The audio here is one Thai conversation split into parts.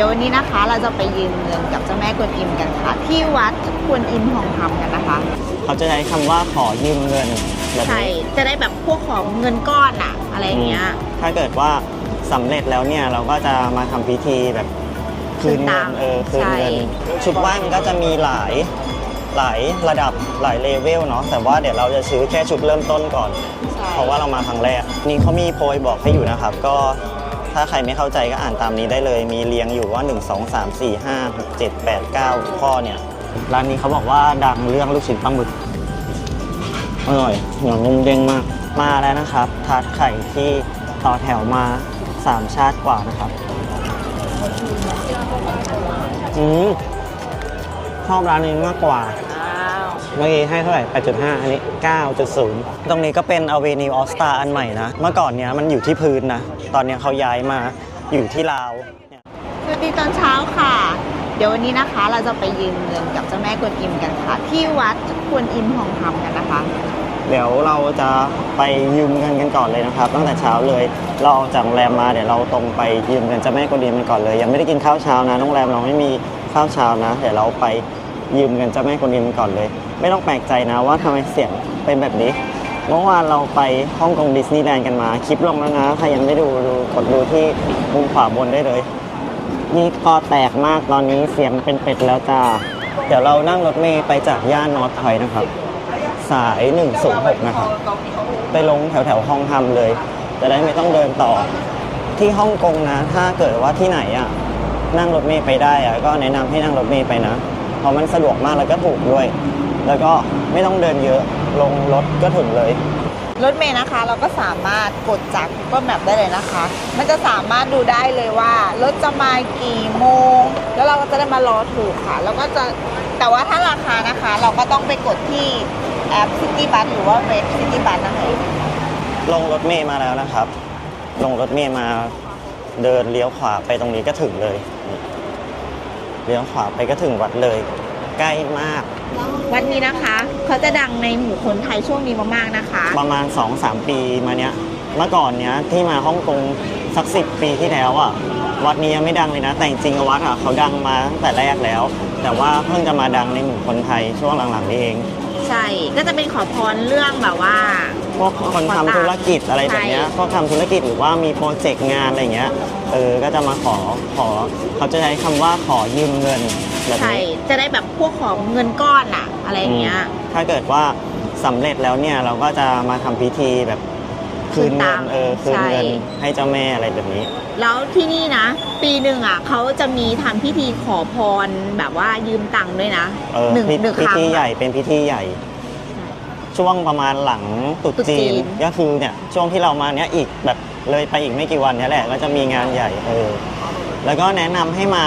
ดี๋ยววันนี้นะคะเราจะไปยืมเงินกับเจ้าแม่กวนอิมกันค่ะ ที่วัดกวนอิมทองคำกันนะคะ เขาจะใช้คำว่าขอยืมเงินแบบใช่นี้จะได้แบบพวกของเงินก้อนอะอะไรอย่างเงี้ย ถ้าเกิดว่าสำเร็จแล้วเนี่ยเราก็จะมาทำพิธีแบบคืนเงินเออคืนเงินชุดไหว้มันก็จะมีหลายหลายระดับหลายเลเวลเนาะแต่ว่าเดี๋ยวเราจะซื้อแค่ชุดเริ่มต้นก่อนใช่เพราะว่าเรามาครั้งแรกนี่เขามีโพยบอกให้อยู่นะครับ ก็ ถ้าใครไม่เข้าใจก็อ่านตามนี้ได้เลย มีเรียงอยู่ว่า 1 2 3 4 5 6 7 8 9 ข้อเนี่ย ร้านนี้เขาบอกว่าดังเรื่องลูกชิ้นปลาหมึก อร่อยเหนียวนุ่มเด้งมาก มาแล้วนะครับ ทาร์ตไข่ที่ต่อแถวมา 3 ชาติกว่านะครับ อืมชอบร้านนี้มากกว่า เมื่อกี้ให้เท่าไหร่ 8.5 อันนี้ 9.0 ตรงนี้ก็เป็น Avenue All Star อันใหม่นะ เมื่อก่อนเนี้ยมันอยู่ที่พื้นนะ ตอนเนี้ยเขาย้ายมาอยู่ที่ลาวเนี่ยสวัสดีตอนเช้าค่ะ เดี๋ยววันนี้นะคะเราจะไปยืมเงินกับเจ้าแม่กวนอิมกันค่ะ ที่วัดกวนอิมทองคำกันนะคะ เดี๋ยวเราจะไปยืมเงินกันก่อนเลยนะครับ ตั้งแต่เช้าเลย เราออกจากโรงแรมมาเดี๋ยวเราตรงไปยืมเงินเจ้าแม่กวนอิมกันก่อนเลย ยังไม่ได้กินข้าวเช้านะโรงแรมเราไม่มีข้าวเช้านะ เดี๋ยวเราไปยืมเงินเจ้าแม่กวนอิมกันก่อนเลย ไม่ต้องแปลกใจนะว่าทำไมเสียงเป็นแบบนี้ เมื่อวานเราไปฮ่องกงดิสนีย์แลนด์กันมาคลิปลงแล้วนะ ใครยังไม่ดูดูกดดูที่มุมขวาบนได้เลย นี่ก็แตกมากตอนนี้เสียงเป็นเป็ดแล้วจ้าเดี๋ยวเรานั่งรถเมย์ไปจากย่านนอร์ทพอยนะครับ สาย 106 นะครับ ไปลงแถวแถวฮ่องฮัมเลย จะได้ไม่ต้องเดินต่อ ที่ฮ่องกงนะ ถ้าเกิดว่าที่ไหนอะนั่งรถเมย์ไปได้อะก็แนะนำให้นั่งรถเมย์ไปนะ เพราะมันสะดวกมากแล้วก็ถูกด้วย แล้วก็ไม่ต้องเดินเยอะลงรถก็ถึงเลย รถเมย์นะคะเราก็สามารถกดจาก Google Map ได้เลยนะคะ มันจะสามารถดูได้เลยว่ารถจะมากี่โมง แล้วเราก็จะได้มารอถูกค่ะ แล้วก็จะแต่ว่าถ้าราคานะคะ เราก็ต้องไปกดที่แอป City Bus หรือว่าเว็บ City Bus นะคะลงรถเมย์มาแล้วนะครับ ลงรถเมย์มาเดินเลี้ยวขวาไปตรงนี้ก็ถึงเลยนี่เลี้ยวขวาไปก็ถึงวัดเลย ใกล้มาก วัดนี้นะคะเขาจะดังในหมู่คนไทยช่วงนี้มากๆนะคะ ประมาณ 2-3 ปีมาเนี้ยเมื่อก่อนเนี้ยที่มาฮ่องกงสักสิปีที่แล้วอะวัดนี้ยังไม่ดังเลยนะ แต่จริงๆวัดอะเขาดังมาตั้งแต่แรกแล้ว แต่ว่าเพิ่งจะมาดังในหมู่คนไทยช่วงหลังๆนี้เอง ใช่ก็จะเป็นขอพรเรื่องแบบว่าพวกคนทำธุรกิจอะไรแบบเนี้ยใช่พวกทำธุรกิจหรือว่ามีโปรเจกต์งานอะไรเงี้ย เออ ก็จะมาขอ ขอ เขาจะใช้คำว่าขอยืมเงิน แบบใช่นี้จะได้แบบพวกของเงินก้อนอะอะไรอย่างเงี้ยถ้าเกิดว่าสำเร็จแล้วเนี่ยเราก็จะมาทำพิธีแบบคืนเงินคืนตังค์เออคืนเงินใช่ ให้เจ้าแม่อะไรแบบนี้ แล้วที่นี่นะ ปีหนึ่งอะเขาจะมีทำพิธีขอพรแบบว่ายืมตังค์ด้วยนะเออหนึ่งพิหนึ่งพิครั้งธีใหญ่เป็นพิธีใหญ่ ช่วงประมาณหลังตรุษตรุษจีจีนน ก็คือเนี่ยช่วงที่เรามาเนี้ยอีกแบบเลยไปอีกไม่กี่วันเนี้ยแหละก็จะมีงานใหญ่เออแล้วก็แนะนำให้มา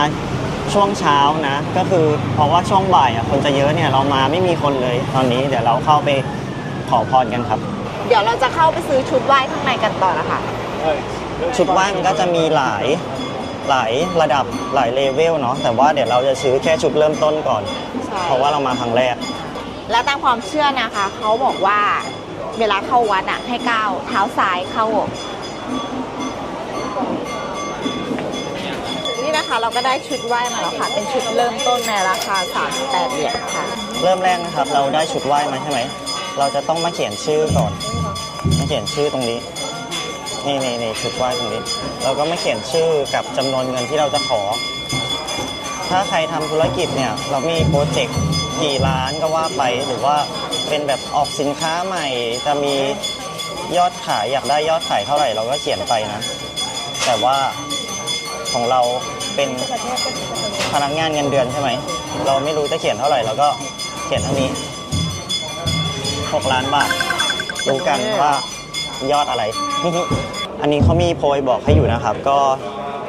ช่วงเช้านะ ก็คือเพราะว่าช่วงบ่ายอะคนจะเยอะเนี่ยเรามาไม่มีคนเลยตอนนี้เดี๋ยวเราเข้าไปขอพรกันครับ เดี๋ยวเราจะเข้าไปซื้อชุดไหว้ข้างในกันต่อนะคะ ชุดไหว้มันก็จะมีหลายหลายระดับหลายเลเวลเนาะแต่ว่าเดี๋ยวเราจะซื้อแค่ชุดเริ่มต้นก่อน ใช่ เพราะว่าเรามาครั้งแรก แล้วตามความเชื่อนะคะ เขาบอกว่าเวลาเข้าวัดอะให้ก้าวเท้าซ้ายเข้า เราก็ได้ชุดไหว้มาแล้วค่ะ เป็นชุดเริ่มต้นในราคา 38 เหรียญค่ะ เริ่มแรกนะครับ เราได้ชุดไหว้มาใช่ไหม เราจะต้องมาเขียนชื่อก่อน มาเขียนชื่อตรงนี้ นี่นี่นี่ชุดไหว้ตรงนี้ เราก็มาเขียนชื่อกับจำนวนเงินที่เราจะขอ ถ้าใครทำธุรกิจเนี่ย เรามีโปรเจกต์กี่ล้านก็ว่าไป หรือว่าเป็นแบบออกสินค้าใหม่ จะมียอดขายอยากได้ยอดขายเท่าไหร่เราก็เขียนไปนะ แต่ว่าของเรา เป็นพนักงานเงินเดือนใช่ไหม เราไม่รู้จะเขียนเท่าไหร่เราก็เขียนเท่านี้ 6 ล้านบาท รู้กันว่ายอดอะไร อันนี้เขามีโพยบอกให้อยู่นะครับ ก็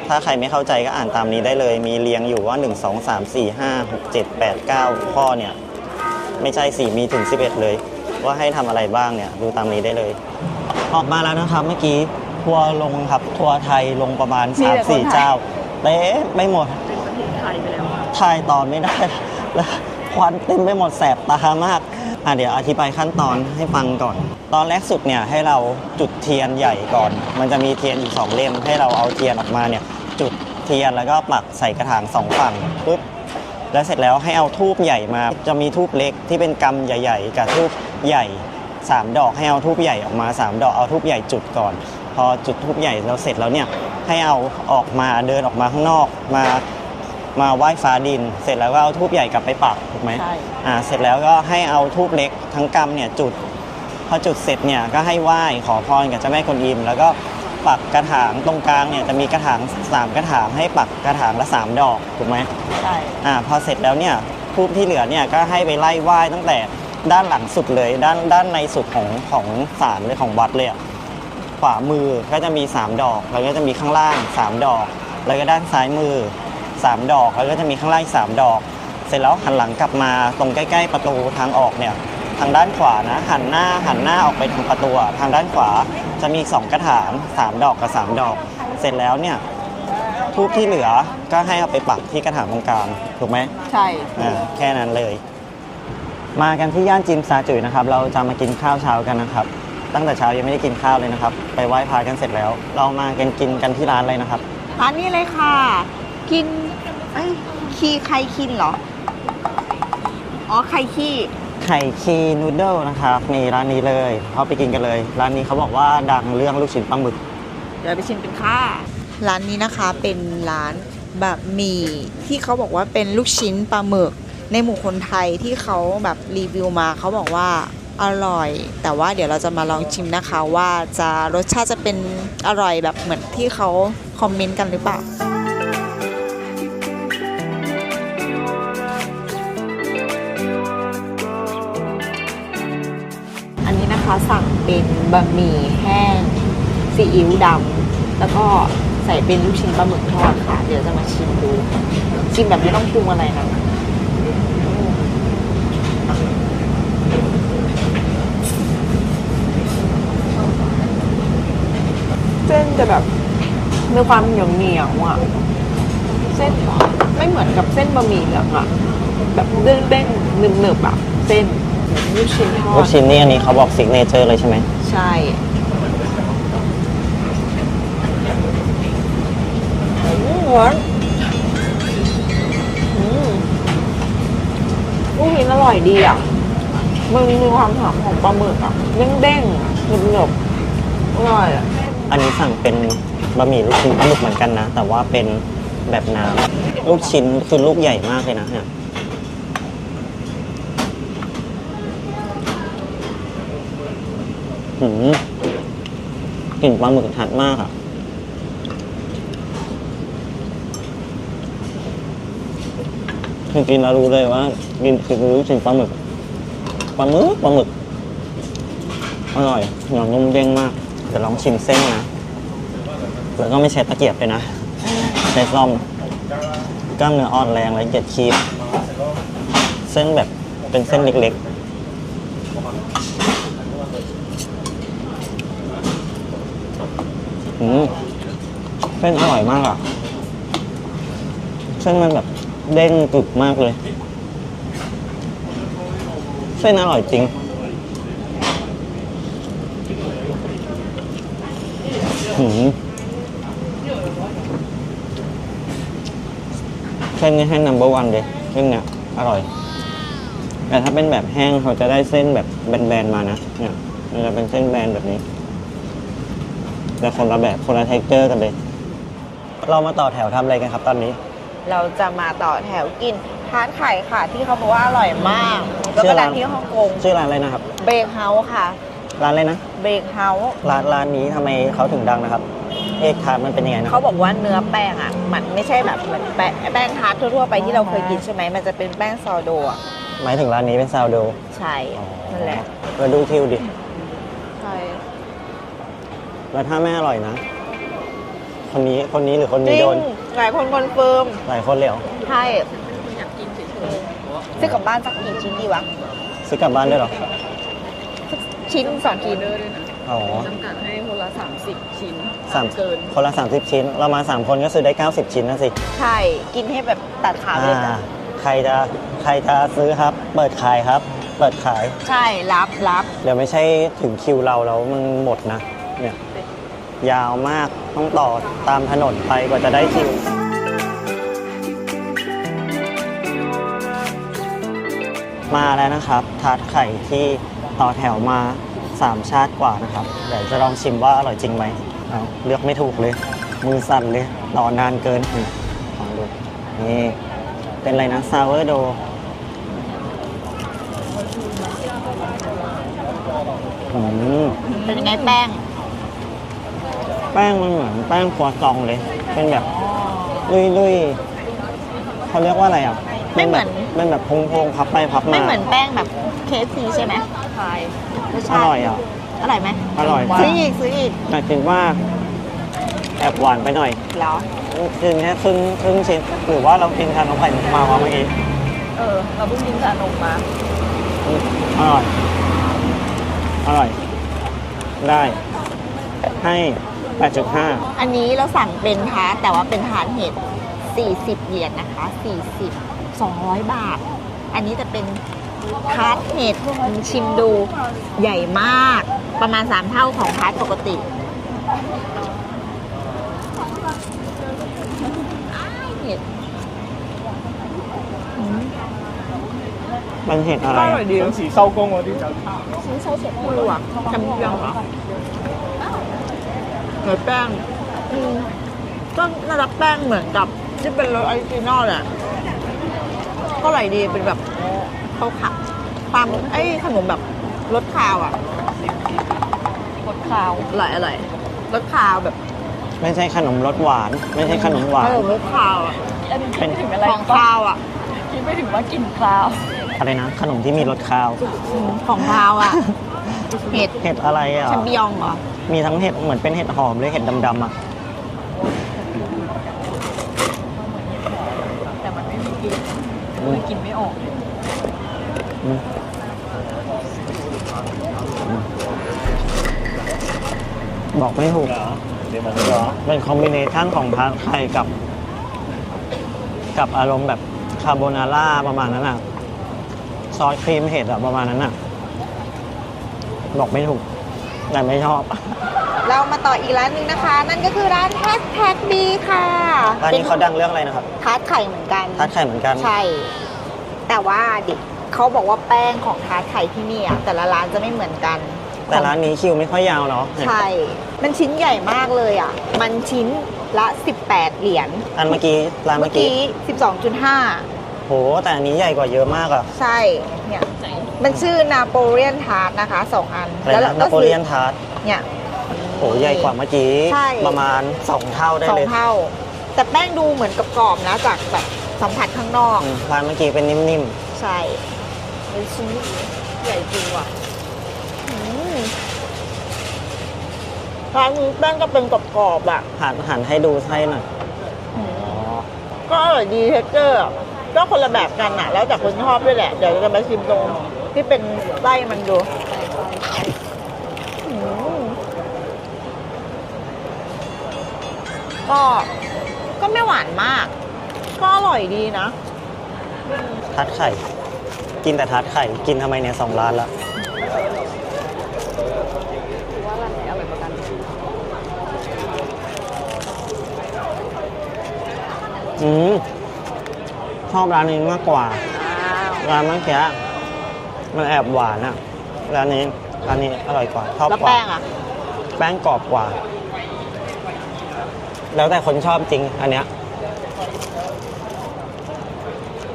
ถ้าใครไม่เข้าใจก็อ่านตามนี้ได้เลย มีเรียงอยู่ว่า 1 2 3 4 5 6 7 8 9 ข้อเนี่ย ไม่ใช่สี่มีถึง 11 เลย ว่าให้ทำอะไรบ้างเนี่ย ดูตามนี้ได้เลย ออกมาแล้วนะครับเมื่อกี้ทัวร์ลงครับ ทัวร์ไทยลงประมาณมีแต่คนไทย3-4 เจ้า เต๊ะไม่หมดเป็นประเทศไทยไปแล้วถ่ายตอไม่ได้แล้วควันเต็มไปหมดแสบตามากอะเดี๋ยวอธิบายขั้นตอนให้ฟังก่อน ตอนแรกสุดเนี่ยให้เราจุดเทียนใหญ่ก่อน มันจะมีเทียนอยู่สองเล่มให้เราเอาเทียนออกมาเนี่ยจุดเทียนแล้วก็ปักใส่กระถางสองฝั่งปุ๊บแล้วเสร็จแล้วให้เอาทูบใหญ่มา จะมีทูบเล็กที่เป็นกำใหญ่ ๆ กับทูบใหญ่สามดอกให้เอาทูบใหญ่ออกมาสามดอกเอาทูบใหญ่จุดก่อน พอจุดทูบใหญ่เราเสร็จแล้วเนี่ย ให้เอาออกมาเดินออกมาข้างนอกมามาไหว้ฟ้าดิน เสร็จแล้วก็เอาทูบใหญ่กลับไปปักถูกไหมใช่ อ่าเสร็จแล้วก็ให้เอาทูบเล็กทั้งกำเนี่ยจุด พอจุดเสร็จเนี่ยก็ให้ไหว้ขอพรกับเจ้าแม่กวนอิม แล้วก็ปักกระถางตรงกลางเนี่ยจะมีกระถางสามกระถางให้ปักกระถางละสามดอกถูกไหม ใช่ อ่าพอเสร็จแล้วเนี่ยทูบที่เหลือเนี่ยก็ให้ไปไล่ไหว้ตั้งแต่ด้านหลังสุดเลย ด้านด้านในสุดของของศาลเลยของวัดเลยอะ ขวามือก็จะมี 3 ดอก แล้วก็จะมีข้างล่าง 3 ดอก แล้วก็ด้านซ้ายมือ 3 ดอก แล้วก็จะมีข้างล่างอีกสามดอก เสร็จแล้วหันหลังกลับมาตรงใกล้ ๆ ประตูทางออกเนี่ยทางด้านขวานะหันหน้าหันหน้าออกไปทางประตูอะทางด้านขวาจะมีอีกสองกระถางสามดอกกับสามดอก เสร็จแล้วเนี่ยทูบที่เหลือก็ให้เอาไปปักที่กระถางตรงกลางถูกไหมใช่อ่าแค่นั้นเลย มากันที่ย่านจิมซาจุยนะครับ เราจะมากินข้าวเช้ากันนะครับ ตั้งแต่เช้ายังไม่ได้กินข้าวเลยนะครับ ไปไหว้พระกันเสร็จแล้ว เรามากันกินกันที่ร้านเลยนะครับ ร้านนี้เลยค่ะ กินไอ้ยคีไข่คินเหรอ อ๋อไข่ขี้ไข่คีนูเดิลนะครับนี่ร้านนี้เลยเข้าไปกินกันเลย ร้านนี้เขาบอกว่าดังเรื่องลูกชิ้นปลาหมึก เดี๋ยวไปชิมเป็นค่ะ ร้านนี้นะคะเป็นร้านบะหมี่ที่เขาบอกว่าเป็นลูกชิ้นปลาหมึก ในหมู่คนไทยที่เขาแบบรีวิวมาเขาบอกว่า อร่อย แต่ว่าเดี๋ยวเราจะมาลองชิมนะคะว่าจะรสชาติจะเป็นอร่อยแบบเหมือนที่เขาคอมเมนต์กันหรือเปล่าอันนี้นะคะสั่งเป็นบะหมี่แห้งซีอิ๊วดำแล้วก็ใส่เป็นลูกชิ้นปลาหมึกทอดค่ะ เดี๋ยวจะมาชิมดู ชิมแบบไม่ต้องปรุงอะไรนะเส้น จะแบบมีความเหนียวเหนียวๆอะ เส้นไม่เหมือนกับเส้นบะหมี่เหลืองอะ แบบเด้งเด้งๆหนึบหนึบๆอะ เส้นเหมือนลูกชิ้นทอลูดกชิ้นนี่อันนี้เขาบอกซิกเนเจอร์เลยใช่ไหมใช่ อืมหวานอืมลูกชิ้นอร่อยดีอะ มันมีความหอมของปลาหมึกอะ เด้งเด้งๆหนึบหนึบๆอร่อยอะ อันนี้สั่งเป็นบะหมี่ลูกชิ้นปลาหมึกเหมือนกันนะ แต่ว่าเป็นแบบน้ำลูกชิ้นคือลูกใหญ่มากเลยนะเนี่ยหืมกลิ่นปลาหมึกชัดมากอะคือกินแล้วรู้เลยว่ากินคือลูกชิ้นปลาหมึกปลาหมึกปลาหมึกอร่อยหนียวนุ่มเด้งมาก ดี๋ยวลองชิมเส้นนะ แล้วก็ไม่ใช้ตะเกียบเลยนะ ใช้ซ่อม กล้ามเนื้ออ่อนแรงและเกียดคีบเส้นแบบเป็นเส้นเล็กๆอืมเส้นอร่อยมากอะ เส้นมันแบบเด้งกรึบมากเลย เส้นอร่อยจริง หืมเส้นนี้ให้ number one เลยเส้นเนี้ยอร่อย แต่ถ้าเป็นแบบแห้งเขาจะได้เส้นแบบแบนๆมานะ เนี่ยมันจะเป็นเส้นแบนแบบนี้ แต่คนละแบบคนละเท็กเจอร์กันเลย เรามาต่อแถวทำอะไรกันครับตอนนี้ เราจะมาต่อแถวกินทาร์ตไข่ค่ะ ที่เขาบอกว่าอร่อยมาก แล้วชื่ก็อร้าร้านนที่ฮ่องกงชื่อร้านอะไรนะครับ เบรกเฮาส์ค่ะ ร้านอะไรนะ เบรกเฮาส์ร้านร้านนี้ทำไมเขาถึงดังนะครับ เอกทาร์ตมันเป็นยังไงนะเขาบอกว่าเนื้อแป้งอะ มันไม่ใช่แบบเหมือนแป้งแป้งทาร์ตทั่วๆไปที่เราเคยกินใช่ไหมมันจะเป็นแป้งซอโดอะหมายถึงร้านนี้เป็นซาวโดใช่นั่นแหละเราดูคิวดิ ใช่ แล้วถ้าไม่อร่อยนะ คนนี้คนนี้หรือคนจนี้ริโดงนหลายคนคอนเฟิร์มหลายคนเลยเหรอใช่ซื้อกลับบ้านสักกี่ชิ้นดีวะ ซื้อกลับบ้านด้วยเหรอ ชิ้นสามกี่เนอด้วยนะอ๋อจำกัดให้คนละ 30 ชิ้นสามเกินคนละ 30 ชิ้น เรามา 3 คนก็ซื้อได้ 90 ชิ้นนะสิใช่กินให้แบบตัดขาดเลยนะใครจะใครจะซื้อครับ เปิดขายครับ เปิดขาย ใช่รับรับเดี๋ยวไม่ใช่ถึงคิวเราแล้วมันหมดนะ เนี่ย ยาวมากต้องต่อตามถนนไปกว่าจะได้คิว มาแล้วนะครับ ทาร์ตไข่ที่ ต่อแถวมา 3 ชาติกว่านะครับเดี๋ยวจะลองชิมว่าอร่อยจริงไหมเอาเลือกไม่ถูกเลย มือสั่นเลยรอนานเกินนี่ลองดูนี่เป็นอะไรนะซาวเวอร์โดอืมเป็นยังไงแป้ง แป้งมันเหมือนแป้งครัวซองเลย เป็นแบบลุยๆเขาเรียกว่าอะไรอะไม่เหมือนเป็นแบบพงๆพับไปพับมา ไม่เหมือนแป้งแบบเคฟซีใช่ไหม ใช่รสอชาติร่อยอะ อร่อยไหมอร่อยซื้ออีกซื้ออีกแต่คิดว่าแอบหวานไปหน่อยเหรอ กินแค่ครึ่งครึ่งชิ้นหรือว่าเรากินทานน้ำไข่มุกมาวะเมื่อกี้เออ เราเพิ่งกินชานมมา อืมอร่อย อร่อย ได้ ให้ 8.5 อันนี้เราสั่งเป็นทาร์ตแต่ว่าเป็นทาร์ตเห็ด40 เหรียญนะคะ 40 200 บาท อันนี้จะเป็น คาร์ทเห็ดชิมดูใหญ่มากประมาณ 3 เท่าของคาร์ทปกติมันเห็ดอะไรอร่อยดีสีเศร้ากงอะที่จะสีเศร้าเฉดไม่รู้อ่จำเหรอเหมือแป้งก็น่ารักแป้งเหมือนกับ ที่เป็นรสออริจินอลแหละก็อร่อยดีเป็นแบบ เขาขับความไอ้ขนมแบบรสคาวอะรสคาวอร่อยอร่อยรสคาวแบบ ไม่ใช่ขนมรสหวาน ไม่ใช่ขนมหวาขนนมรสคาวอะอันนี้คิดไม่ถึงอะไรของคาวอะคิดไม่ถึงว่ากินคาวอะไรนะ ขนมที่มีรสคาวอืมของคาวอะเห็ดเห็ดอะไรอะแชมปิญองเหรอมีทั้งเห็ดเหมือนเป็นเห็ดหอมเลยเห็ดดำๆอะแต่มันไม่มีกลิ่นเลยกินไม่ออกอืม บอกไม่ถูกเป็นคอมบิเนชันของผัดไทยกับ กับอารมณ์แบบคาโบนาร่าประมาณนั้นอะซอสครีมเห็ดอะประมาณนั้นอะบอกไม่ถูก แต่ไม่ชอบ เรามาต่ออีกร้านหนึ่งนะคะ นั่นก็คือร้านแฮชแท็กดีค่ะร้านนี้เขาดังเรื่องอะไรนะครับ ทาร์ตไข่เหมือนกัน ทาร์ตไข่เหมือนกัน ใช่ แต่ว่าเด็ก เขาบอกว่าแป้งของทาร์ตไข่ที่นี่อะแต่ละร้านจะไม่เหมือนกัน แต่ร้านนี้คิวไม่ค่อยยาวเนาะใช่ มันชิ้นใหญ่มากเลยอะ มันชิ้นละ 18 เหรียญอันเมื่อกี้ร้านเมื่เมื่ออกี้กี้ 12.5 โหแต่อันนี้ใหญ่กว่าเยอะมากอะใช่ เนี่ย มันชื่อนาโปเลียนทาร์ตนะคะสองอันอะไรนะนาโปเลียนทาร์ตเนี่ย โหใหญ่กว่าเมื่อกี้ ใช่ ประมาณ 2 เท่าได้สอเลงยเท่า แต่แป้งดูเหมือนกับกรอบๆนะจากแบบสัมผัสข้างนอก อืมร้านเมื่อกี้เป็นนิ่มใช่ เป็นชิ้นใหญ่จริงว่ะอืมร้านนี้แป้งก็เป็นกรอบๆอะหันหันให้ดูไส้หน่อยก็อร่อยดีเทคเจอร์ก็คนละแบบกันอะ แล้วแต่คนชอบด้วยแหละ เดี๋ยวจะมาชิมตรงที่เป็นไส้มันดูก็ก็ไม่หวานมาก ก็อร่อยดีนะทาร์ตไข่ กินแต่ทาร์ตไข่ กินทำไมเนี่ยสองร้านละว่าร้านไหนอร่อยกว่ากันอืมชอบร้านนี้มากกว่า ร้านเมื่อกี้มันแอบหวานอะร้านนี้ร้านนี้อร่อยกว่าชอบแล้วกว่า แป้งอะ แป้งกรอบกว่า แล้วแต่คนชอบจริง อันเนี้ย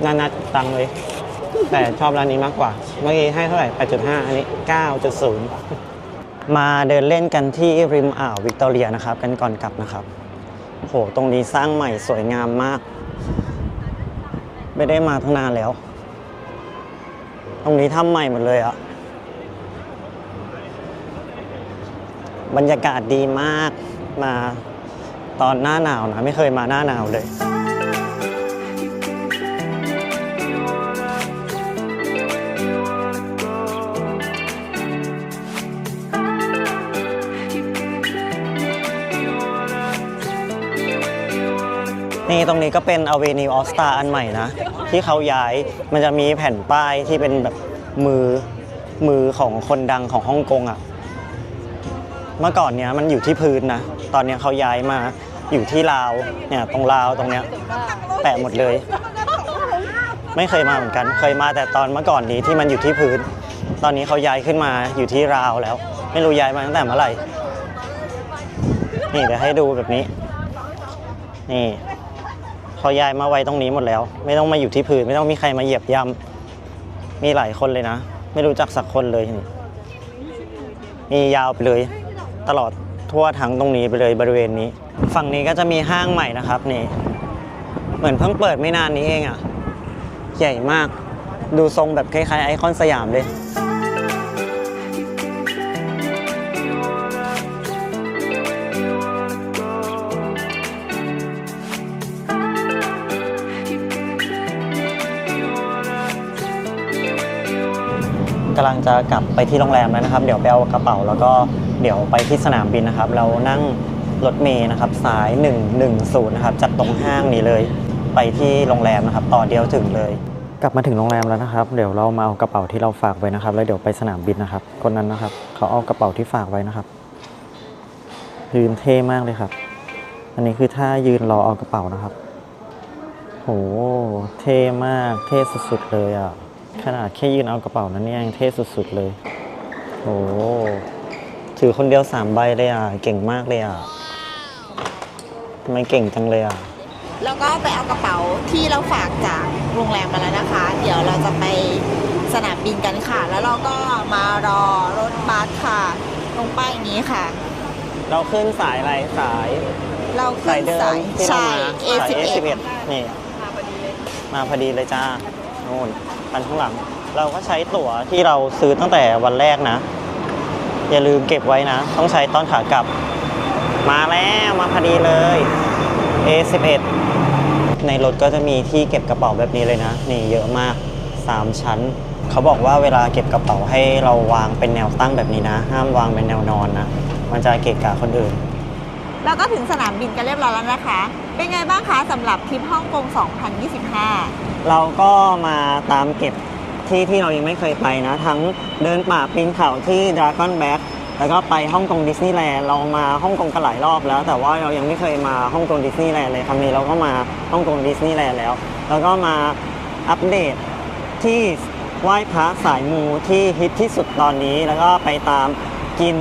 นานัดตังเลย แต่ชอบร้านนี้มากกว่า เมื่อกี้ให้เท่าไหร่ 8.5 อันนี้ 9.0 มาเดินเล่นกันที่ริมอ่าววิกตอเรียนะครับ กันก่อนกลับนะครับ โห ตรงนี้สร้างใหม่สวยงามมาก ไม่ได้มาตั้งนานแล้ว ตรงนี้ทำใหม่หมดเลยอะบรรยากาศดีมากมาตอนหน้าหนาวนะ ไม่เคยมาหน้าหนาวเลย นี่ตรงนี้ก็เป็น Avenue All Star อันใหม่นะ ที่เขาย้ายมันจะมีแผ่นป้ายที่เป็นแบบมือมือของคนดังของฮ่องกงอะ่ะ เมื่อก่อนเนี้ยมันอยู่ที่พื้นนะ ตอนเนี้ยเขาย้ายมาอยู่ที่ราวเนี่ยตรงราวตรงเนี้ยแปะหมดเลย ไม่เคยมาเหมือนกัน เคยมาแต่ตอนเมื่อก่อนนี้ที่มันอยู่ที่พื้น ตอนนี้เขาย้ายขึ้นมาอยู่ที่ราวแล้ว ไม่รู้ย้ายมาตั้งแต่เมื่อไหร่นี่เดี๋ยวให้ดูแบบนี้ นี่ เขาย้ายมาไว้ตรงนี้หมดแล้ว ไม่ต้องมาอยู่ที่พื้นไม่ต้องมีใครมาเหยียบย่ำมีหลายคนเลยนะ ไม่รู้จักสักคนเลยนี่มียาวไปเลย ตลอดทั่วทั้งตรงนี้ไปเลยบริเวณนี้ ฝั่งนี้ก็จะมีห้างใหม่นะครับนี่ เหมือนเพิ่งเปิดไม่นานนี้เองอะ ใหญ่มากดูทรงแบบคล้ายๆไอคอนสยามเลย กำลังจะกลับไปที่โรงแรมแล้วนะครับ เดี๋ยวไปเอากระเป๋า แล้วก็เดี๋ยวไปที่สนามบินนะครับ เรานั่งรถเมย์นะครับสาย 110นะครับจากตรงห้างนี้เลยไปที่โรงแรมนะครับ ต่อเดียวถึงเลย กลับมาถึงโรงแรมแล้วนะครับ เดี๋ยวเรามาเอากระเป๋าที่เราฝากไว้นะครับ แล้วเดี๋ยวไปสนามบินนะครับ คนนั้นนะครับ เขาเอากระเป๋าที่ฝากไว้นะครับยืนเท่มากเลยครับ อันนี้คือท่ายืนรอเอากระเป๋านะครับโหเท่มากเท่สุดๆเลยอะ ขนาดแค่ยืนเอากระเป๋านั้นเนี่ยยังเท่สุดๆเลยโหถือคนเดียวสามใบเลยอะ เก่งมากเลยอะทำไมเก่งจังเลยอะ แล้วก็ไปเอากระเป๋าที่เราฝากจากโรงแรมมาแล้วนะคะ เดี๋ยวเราจะไปสนามบินกันค่ะ แล้วเราก็มารอรถบัสค่ะ ตรงป้ายนี้ค่ะ เราขึ้นสายอะไรสายเราขึ้สายนเดิมสายที่เราใช่มาสาย A11 A11 นี่ มาพอดีเลยจ้าโน่น คันข้างหลัง เราก็ใช้ตั๋วที่เราซื้อตั้งแต่วันแรกนะ อย่าลืมเก็บไว้นะ ต้องใช้ตอนขากลับ มาแล้วมาพอดีเลย A11 ในรถก็จะมีที่เก็บกระเป๋าแบบนี้เลยนะ นี่เยอะมาก 3 ชั้น เขาบอกว่าเวลาเก็บกระเป๋าให้เราวางเป็นแนวตั้งแบบนี้นะ ห้ามวางเป็นแนวนอนนะ มันจะเกะกะคนอื่น แล้วก็ถึงสนามบินกันเรียบร้อยแล้วนะคะ เป็นไงบ้างคะสำหรับทริปฮ่องกง 2025 เราก็มาตามเก็บที่ที่เรายังไม่เคยไปนะ ทั้งเดินป่าปีนเขาที่ Dragon Back แล้วก็ไปฮ่องกงดิสนีย์แลนด์เรามาฮ่องกงกันหลายรอบแล้ว แต่ว่าเรายังไม่เคยมาฮ่องกงดิสนีย์แลนด์เลยครั้งนี้เราก็มาฮ่องกงดิสนีย์แลนด์แล้ว แล้วก็มาอัปเดตที่ไหว้พระสายมูที่ฮิตที่สุดตอนนี้ แล้วก็ไปตามกิน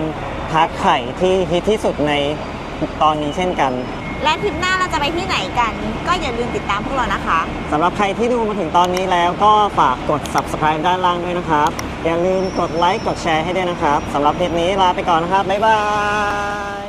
ทาร์ตไข่ที่ฮิตที่สุดใน ตอนนี้เช่นกัน และทริปหน้าเราจะไปที่ไหนกัน ก็อย่าลืมติดตามพวกเรานะคะสำหรับใครที่ดูมาถึงตอนนี้แล้วก็ฝากกด subscribe ด้านล่างด้วยนะครับ อย่าลืมกดไลค์กดแชร์ให้ด้วยนะครับสำหรับเทปนี้ลาไปก่อนนะครับ บ๊ายบาย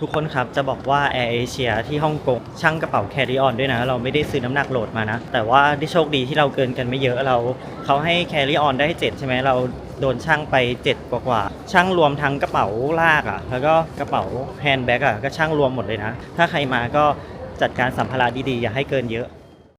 ทุกคนครับจะบอกว่า Air Asia ที่ฮ่องกงช่างกระเป๋า carry on ด้วยนะ เราไม่ได้ซื้อน้ำหนักโหลดมานะ แต่ว่าได้โชคดีที่เราเกินกันไม่เยอะเราเขาให้ carry on ได้7ใช่ไหมเรา โดนช่างไป 7 กว่ากว่า ช่างรวมทั้งกระเป๋าลากอะ่ะ แล้วก็กระเป๋าแฮนด์แบ็กอะ ก็ช่างรวมหมดเลยนะ ถ้าใครมาก็จัดการสัมภาระดีๆ อย่าให้เกินเยอะ